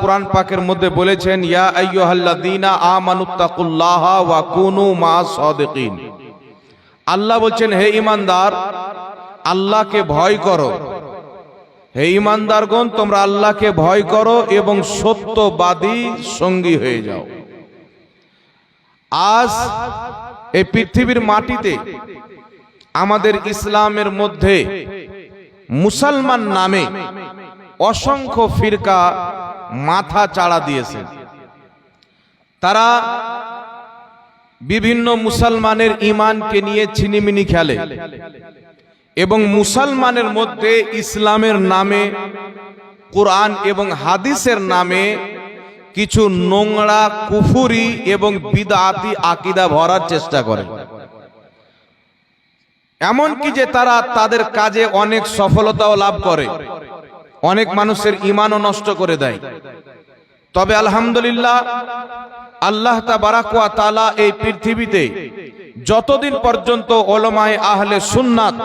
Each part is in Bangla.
কোরআন পাকের মধ্যে বলেছেন আল্লাহ বলছেন, হে ঈমানদার, আল্লাহকে ভয় করো। হে ঈমানদারগণ, তোমরা আল্লাহকে ভয় করো এবং সত্যবাদী সঙ্গী হয়ে যাও। আজ এই পৃথিবীর মাটিতে আমাদের ইসলামের মধ্যে মুসলমান নামে অসংখ্য ফিরকা মাথা চাড়া দিয়েছে। তারা বিভিন্ন মুসলমানের ইমানকে নিয়ে ছিনিমিনি খেলে এবং মুসলমানের মধ্যে ইসলামের নামে, কোরআন এবং হাদিসের নামে কিছু নোংরা, কুফুরি এবং বিদাতি আকিদা ভরার চেষ্টা করে। এমনকি যে তারা তাদের কাজে অনেক সফলতাও লাভ করে। অনেক মানুষের ইমানও নষ্ট করে দেয়। তবে আলহামদুলিল্লাহ, আল্লাহ তালা এই পৃথিবীতে যতদিন পর্যন্ত ওলমায় আহলে সুন্নাত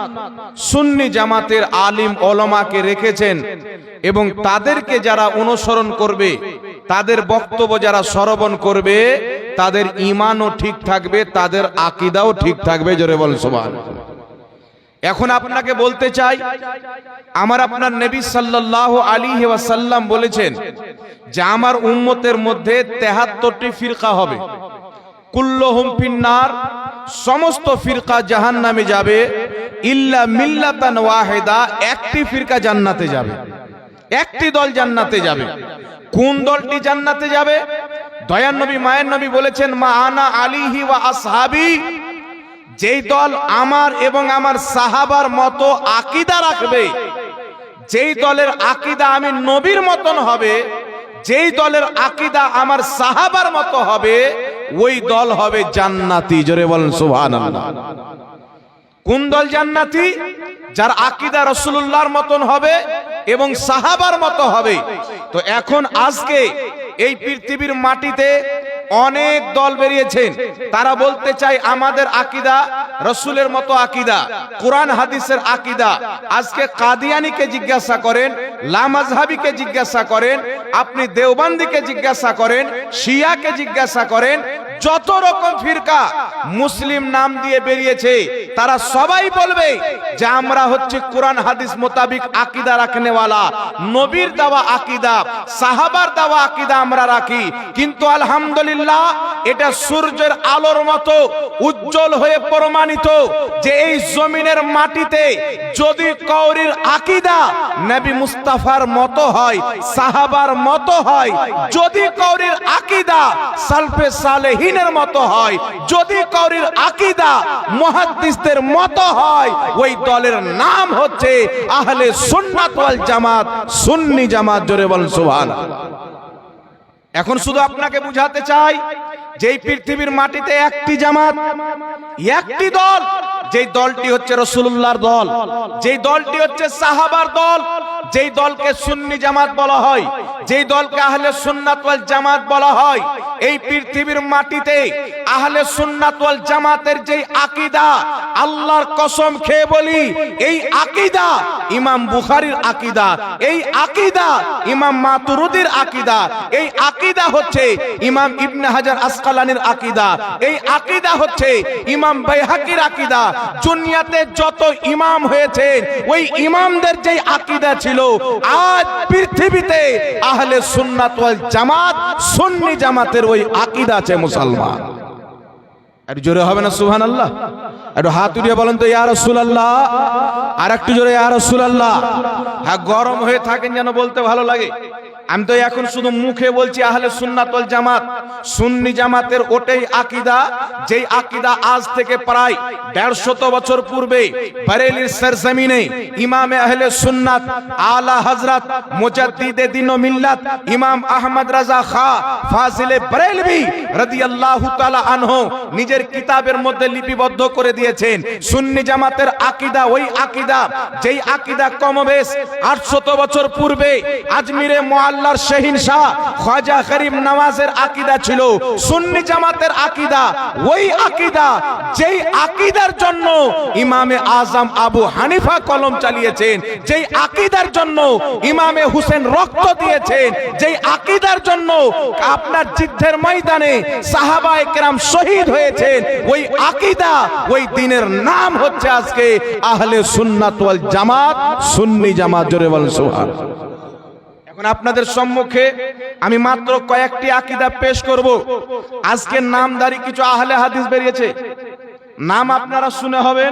সুন্নি জামাতের আলিম ওলমাকে রেখেছেন এবং তাদেরকে যারা অনুসরণ করবে, তাদের বক্তব্য যারা শ্রবণ করবে, তাদের ইমানও ঠিক থাকবে, তাদের আকিদাও ঠিক থাকবে, জোরে বল সুবহান এখন আপনাকে বলতে চাই, আমার আপনার নবী সাল্লাল্লাহু আলাইহি ওয়াসাল্লাম বলেছেন যে আমার উম্মতের মধ্যে 73টি ফিরকা হবে। কুল্লুহুম ফিন্নার, সমস্ত ফিরকা জাহান্নামে যাবে। ইল্লা মিল্লাতান ওয়াহিদা, একটি ফিরকা জান্নাতে যাবে। একটি দল জান্নাতে যাবে। কোন দলটি জান্নাতে যাবে? দয়ান নবী, মায়ের নবী বলেছেন, মা আনা আলিহি ওয়া আসহাবি। যেই দল আমার এবং আমার সাহাবার মতো আকিদা রাখবে, যেই দলের আকিদা আমি নবীর মতন হবে, যেই দলের আকিদা আমার সাহাবার মতো হবে, ওই দল হবে জান্নাতি। জোরে বলেন, সুবহানাল্লাহ। কোন দল জান্নাতি? যার আকিদা রসুল্লাহর মতন হবে এবং সাহাবার মতো হবে। তো এখন আজকে এই পৃথিবীর মাটিতে অনেক দল বেরিয়েছেন। তারা বলতে চাই আমাদের আকিদা রসুলের মতো আকিদা, কোরআন হাদিসের আকিদা। আজকে কাদিয়ানিকে জিজ্ঞাসা করেন, লামাজহাবিকে জিজ্ঞাসা করেন, আপনি দেওবান্দিকে জিজ্ঞাসা করেন, শিয়াকে জিজ্ঞাসা করেন যত রকম ফিরকা মুসলিম নাম দিয়ে বেরিয়েছে, তারা সবাই বলবে যে আমরা হচ্ছে কোরআন, হাদিস মোতাবিক আকিদা রাখনেওয়ালা। নবীর দেওয়া আকিদা, সাহাবার দেওয়া আকিদা আমরা রাখি। কিন্তু আলহামদুলিল্লাহ, এটা সূর্যের আলোর মতো উজ্জ্বল হয়ে প্রমাণিত যে এই জমিনের মাটিতে যদি কৌরির আকিদা নবী মুস্তাফার মতো হয়, সাহাবার মতো হয়, যদি কৌরির আকিদা এখন শুধু আপনাকে বুঝাতে চাই যে পৃথিবীর মাটিতে একটি জামাত, একটি দল, যেই দলটি হচ্ছে রসুল্লাহর দল, যেই দলটি হচ্ছে সাহাবার দল, যেই দলকে সুন্নি জামাত বলা হয় যেই দলকে আহলে সুন্নাত ওয়াল জামাত বলা হয় এই পৃথিবীর মাটিতে আহলে সুন্নাত ওয়াল জামাতের যেই আকীদা, আল্লাহর কসম খেয়ে বলি, এই আকীদা ইমাম বুখারীর আকীদা, এই আকীদা ইমাম মাতুরুদির আকীদা, এই আকীদা হচ্ছে ইমাম ইবনে হাজার আসকালানির আকীদা, এই আকীদা হচ্ছে ইমাম বাইহাকির আকীদা। দুনিয়াতে যত ইমাম হয়েছে, ওই ইমামদের যেই আকীদা ছিল, আজ পৃথিবীতে আহলে সুন্নাত ওয়াল জামাত, সুন্নি জামাতের ওই আকীদা আছে মুসলমান। একটু জোরে হবে না সুহান আল্লাহ একটু হাত উঠিয়ে বলেন তো ইয়ার রসুল আল্লাহ আর একটু জোরে ইয়ার রসুল আল্লাহ হ্যাঁ গরম হয়ে থাকেন যেন বলতে ভালো লাগে। আমি তো এখন শুধু মুখে বলছি আহলে সুন্নাত ওয়াল জামাত। সুন্নি জামাতের ওটাই আকীদা, যেই আকীদা আজ থেকে প্রায় দেড়শত বছর পূর্বে বরেলির সরজমিনে ইমামে আহলে সুন্নাত, আলা হযরত মুজাদ্দিদে দিন মিল্লাত, ইমাম আহমদ রাজা খা ফাজিলে বরেলভি রাদিয়াল্লাহু তাআলা আনহু নিজের কিতাবের মধ্যে লিপিবদ্ধ করে দিয়েছেন। সুন্নি জামাতের আকীদা ওই আকীদা, যেই আকিদা কমবেশ 800 বছর পূর্বে আজমিরে মুআল্লা আল্লাহর শাহিন শাহ খাজা করিম নওয়াজের আকীদা ছিল, সুন্নি জামাতের আকীদা। ওই আকীদা, যেই আকীদার জন্য ইমামে আজম আবু হানিফা কলম চালিয়েছেন, যেই আকীদার জন্য ইমামে হুসেন রক্ত দিয়েছেন, যেই আকীদার জন্য আপনার যুদ্ধের ময়দানে সাহাবায়ে কেরাম শহীদ হয়েছেন, ওই আকীদা, ওই দিনের নাম হচ্ছে আজকে আহলে সুন্নাত ওয়াল জামাত, সুন্নি জামাত, জোরে বলেন সুবহান এখন আপনাদের সম্মুখে আমি মাত্র কয়েকটি আকিদা পেশ করব। আজকের নামদারি কিছু আহলে হাদিস বেরিয়েছে। নাম আপনারা শুনে হবেন।